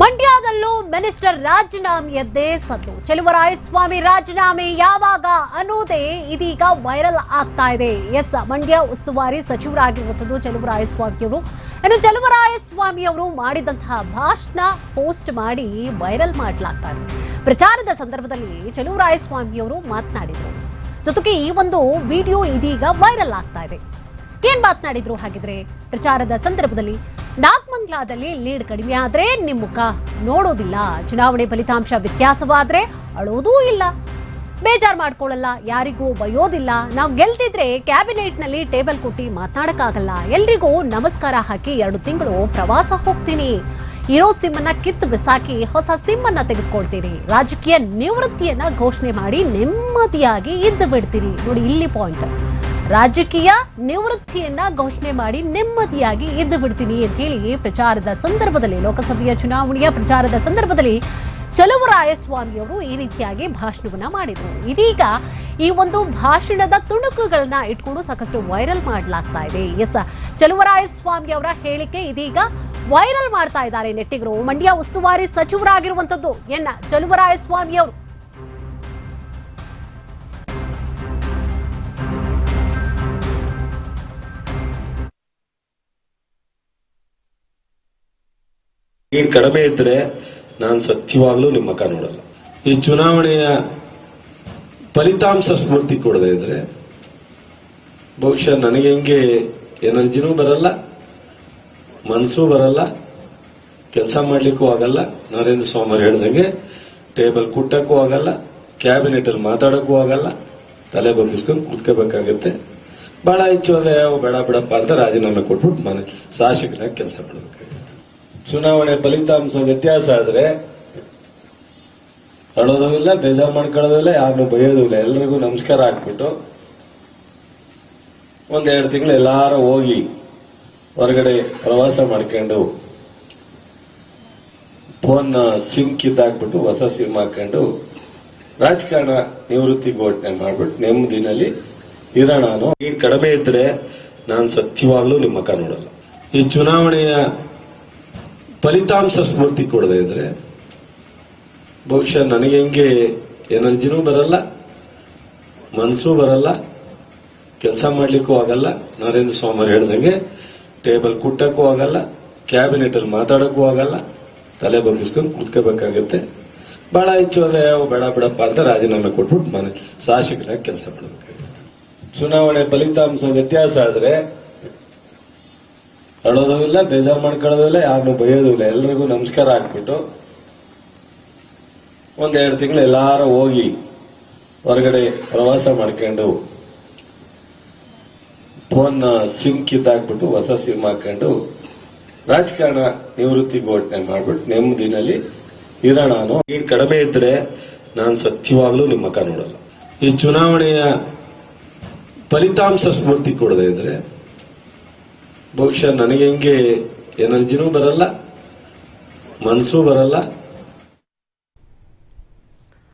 ಮಂಡ್ಯದಲ್ಲೂ minister ರಾಜೀನಾಮೆಯದ್ದೇ ಸದ್ದು. ಚೆಲುವರಾಯಸ್ವಾಮಿ ರಾಜೀನಾಮೆ ಯಾವಾಗ ಅನ್ನೋದೇ ಇದೀಗ ವೈರಲ್ ಆಗ್ತಾ ಇದೆ. ಎಸ್, ಮಂಡ್ಯ ಉಸ್ತುವಾರಿ ಸಚಿವರಾಗಿರುವಂಥದ್ದು ಚೆಲುವರಾಯಸ್ವಾಮಿಯವರು ಇನ್ನು ಚೆಲುವರಾಯಸ್ವಾಮಿಯವರು ಮಾಡಿದಂತಹ ಭಾಷಣ ಪೋಸ್ಟ್ ಮಾಡಿ ವೈರಲ್ ಮಾಡಲಾಗ್ತಾ ಇದೆ. ಪ್ರಚಾರದ ಸಂದರ್ಭದಲ್ಲಿ ಚೆಲುವರಾಯಸ್ವಾಮಿಯವರು ಮಾತನಾಡಿದರು. ಜೊತೆಗೆ ಈ ಒಂದು ವಿಡಿಯೋ ಇದೀಗ ವೈರಲ್ ಆಗ್ತಾ ಇದೆ. ಏನ್ ಮಾತನಾಡಿದ್ರು ಹಾಗಿದ್ರೆ? ಪ್ರಚಾರದ ಸಂದರ್ಭದಲ್ಲಿ ನಾಗಮಂಗ್ಲಾದಲ್ಲಿ ಲೀಡ್ ಕಡಿಮೆ ಆದ್ರೆ ನಿಮ್ಮ ಮುಖ ನೋಡೋದಿಲ್ಲ. ಚುನಾವಣೆ ಫಲಿತಾಂಶ ವ್ಯತ್ಯಾಸವಾದ್ರೆ ಅಳೋದೂ ಇಲ್ಲ. ಬೇಜಾರ್ ಮಾಡ್ಕೊಳ್ಳಲ್ಲ, ಯಾರಿಗೂ ಬಯೋದಿಲ್ಲ. ನಾವು ಗೆಲ್ತಿದ್ರೆ ಕ್ಯಾಬಿನೆಟ್ನಲ್ಲಿ ಟೇಬಲ್ ಕೊಟ್ಟಿ ಮಾತಾಡಕ್ಕಾಗಲ್ಲ. ಎಲ್ರಿಗೂ ನಮಸ್ಕಾರ ಹಾಕಿ ಎರಡು ತಿಂಗಳು ಪ್ರವಾಸ ಹೋಗ್ತೀನಿ. ಇರೋ ಸಿಮ್ಮನ್ನ ಕಿತ್ತು ಬಿಸಾಕಿ ಹೊಸ ಸಿಮ್ಮನ್ನ ತೆಗೆದುಕೊಳ್ತೀನಿ. ರಾಜಕೀಯ ನಿವೃತ್ತಿಯನ್ನ ಘೋಷಣೆ ಮಾಡಿ ನೆಮ್ಮದಿಯಾಗಿ ಇದ್ದು ಬಿಡ್ತೀನಿ. ನೋಡಿ ಇಲ್ಲಿ ಪಾಯಿಂಟ್. ರಾಜಕೀಯ ನಿವೃತ್ತಿಯನ್ನ ಘೋಷಣೆ ಮಾಡಿ ನೆಮ್ಮದಿಯಾಗಿ ಇದ್ದು ಬಿಡ್ತೀನಿ ಅಂತ ಹೇಳಿ ಪ್ರಚಾರದ ಸಂದರ್ಭದಲ್ಲಿ ಲೋಕಸಭೆಯ ಚುನಾವಣೆಯ ಪ್ರಚಾರದ ಸಂದರ್ಭದಲ್ಲಿ ಚಲುವರಾಯಸ್ವಾಮಿ ಅವರು ಈ ರೀತಿಯಾಗಿ ಭಾಷಣವನ್ನ ಮಾಡಿದ್ರು. ಇದೀಗ ಈ ಒಂದು ಭಾಷಣದ ತುಣುಕುಗಳನ್ನ ಇಟ್ಕೊಂಡು ಸಾಕಷ್ಟು ವೈರಲ್ ಮಾಡಲಾಗ್ತಾ ಇದೆ. ಎಸ್ ಚಲುವರಾಯಸ್ವಾಮಿ ಅವರ ಹೇಳಿಕೆ ಇದೀಗ ವೈರಲ್ ಮಾಡ್ತಾ ಇದ್ದಾರೆ ನೆಟ್ಟಿಗರು. ಮಂಡ್ಯ ಉಸ್ತುವಾರಿ ಸಚಿವರಾಗಿರುವಂತದ್ದು ಎನ್ನ ಚಲುವರಾಯಸ್ವಾಮಿ ಅವರು. ನೀಡ್ ಕಡಿಮೆ ಇದ್ರೆ ನಾನು ಸತ್ಯವಾಗ್ಲೂ ನಿಮ್ಮ ಮುಖ ನೋಡಲ್ಲ. ಈ ಚುನಾವಣೆಯ ಫಲಿತಾಂಶ ಸ್ಫೂರ್ತಿ ಕೊಡದೆ ಇದ್ರೆ ಬಹುಶಃ ನನಗೆ ಹೆಂಗೆ ಎನರ್ಜಿನೂ ಬರಲ್ಲ, ಮನಸ್ಸು ಬರಲ್ಲ, ಕೆಲಸ ಮಾಡ್ಲಿಕ್ಕೂ ಆಗಲ್ಲ. ನರೇಂದ್ರ ಸ್ವಾಮಿ ಹೇಳ್ದಂಗೆ ಟೇಬಲ್ ಕುಟ್ಟಕ್ಕೂ ಆಗಲ್ಲ, ಕ್ಯಾಬಿನೆಟ್ ಅಲ್ಲಿ ಮಾತಾಡಕ್ಕೂ ಆಗಲ್ಲ, ತಲೆ ಬಗ್ಗಿಸ್ಕೊಂಡು ಕೂತ್ಕೋಬೇಕಾಗತ್ತೆ. ಬಹಳ ಹೆಚ್ಚು ಅಂದ್ರೆ ಬೇಡ ಬಿಡಪ್ಪ ಅಂತ ರಾಜೀನಾಮೆ ಕೊಟ್ಬಿಟ್ಟು ಮನೆ ಶಾಸಕನಾಗಿ ಕೆಲಸ ಮಾಡಬೇಕಾಗುತ್ತೆ. ಚುನಾವಣೆ ಫಲಿತಾಂಶ ವ್ಯತ್ಯಾಸ ಆದ್ರೆ ಅಳೋದು ಇಲ್ಲ, ಬೇಜಾರು ಮಾಡ್ಕೊಳ್ಳೋದು ಇಲ್ಲ ಯಾರನ್ನೂ ಬೈಯೋದು ಇಲ್ಲ. ಎಲ್ರಿಗೂ ನಮಸ್ಕಾರ ಹಾಕ್ಬಿಟ್ಟು ಒಂದೆರಡು ತಿಂಗಳು ಎಲ್ಲಾರು ಹೋಗಿ ಹೊರಗಡೆ ಪ್ರವಾಸ ಮಾಡ್ಕೊಂಡು ಫೋನ್ ಸಿಮ್ ಕಿತ್ತಾಕ್ಬಿಟ್ಟು ಹೊಸ ಸಿಮ್ ಹಾಕೊಂಡು ರಾಜಕಾರಣ ನಿವೃತ್ತಿ ಘೋಷಣೆ ಮಾಡ್ಬಿಟ್ಟು ನೆಮ್ಮದಿನಲ್ಲಿ ಇರೋಣ ಕಡಿಮೆ ಇದ್ರೆ ನಾನು ಸತ್ಯವಾಗ್ಲೂ ನಿಮ್ಮ ಮುಖ ನೋಡಲ್ಲ. ಈ ಚುನಾವಣೆಯ ಫಲಿತಾಂಶ ಸ್ಫೂರ್ತಿ ಕೊಡದೆ ಇದ್ರೆ ಬಹುಶಃ ನನಗೆ ಹೆಂಗೆ ಎನರ್ಜಿನೂ ಬರಲ್ಲ, ಮನಸ್ಸು ಬರಲ್ಲ, ಕೆಲಸ ಮಾಡ್ಲಿಕ್ಕೂ ಆಗಲ್ಲ. ನರೇಂದ್ರ ಸ್ವಾಮಿ ಹೇಳ್ದಂಗೆ ಟೇಬಲ್ ಕುಟ್ಟಕ್ಕೂ ಆಗಲ್ಲ, ಕ್ಯಾಬಿನೆಟ್ ಅಲ್ಲಿ ಮಾತಾಡಕ್ಕೂ ಆಗಲ್ಲ, ತಲೆ ಬಗ್ಗಿಸ್ಕೊಂಡು ಕುತ್ಕೋಬೇಕಾಗತ್ತೆ. ಬಹಳ ಹೆಚ್ಚು ಅಂದ್ರೆ ಯಾವ ಬೇಡ ಬಿಡಪ್ಪ ಅಂತ ರಾಜೀನಾಮೆ ಕೊಟ್ಬಿಟ್ಟು ಮನೆ ಶಾಸಕರಾಗಿ ಕೆಲಸ ಮಾಡಬೇಕಾಗುತ್ತೆ. ಚುನಾವಣೆ ಫಲಿತಾಂಶ ವ್ಯತ್ಯಾಸ ಆದ್ರೆ ಅಳೋದು ಇಲ್ಲ, ಬೇಜಾರು ಮಾಡ್ಕೊಳ್ಳೋದು ಇಲ್ಲ ಯಾರನ್ನೂ ಬೈಯೋದು ಇಲ್ಲ. ಎಲ್ರಿಗೂ ನಮಸ್ಕಾರ ಹಾಕ್ಬಿಟ್ಟು ಒಂದೆರಡು ತಿಂಗಳು ಎಲ್ಲಾರು ಹೋಗಿ ಹೊರಗಡೆ ಪ್ರವಾಸ ಮಾಡ್ಕೊಂಡು ಫೋನ್ ಸಿಮ್ ಕಿತ್ತಾಕ್ಬಿಟ್ಟು ಹೊಸ ಸಿಮ್ ಹಾಕೊಂಡು ರಾಜಕಾರಣ ನಿವೃತ್ತಿ ಘೋಷಣೆ ಮಾಡ್ಬಿಟ್ಟು ನೆಮ್ಮದಿನಲ್ಲಿ ಇರೋಣ ನಾನು ಈಗ ಕಡಿಮೆ ಇದ್ರೆ ನಾನು ಸತ್ಯವಾಗ್ಲೂ ನಿಮ್ಮ ಮುಖ ನೋಡಲ್ಲ. ಈ ಚುನಾವಣೆಯ ಫಲಿತಾಂಶ ಸ್ಫೂರ್ತಿ ಕೊಡದೇ ಇದ್ರೆ ಬಹುಶಃ ನನಗೆ ಹೆಂಗೆ ಎನರ್ಜಿನೂ ಬರಲ್ಲ ಮನಸ್ಸೂ ಬರಲ್ಲ.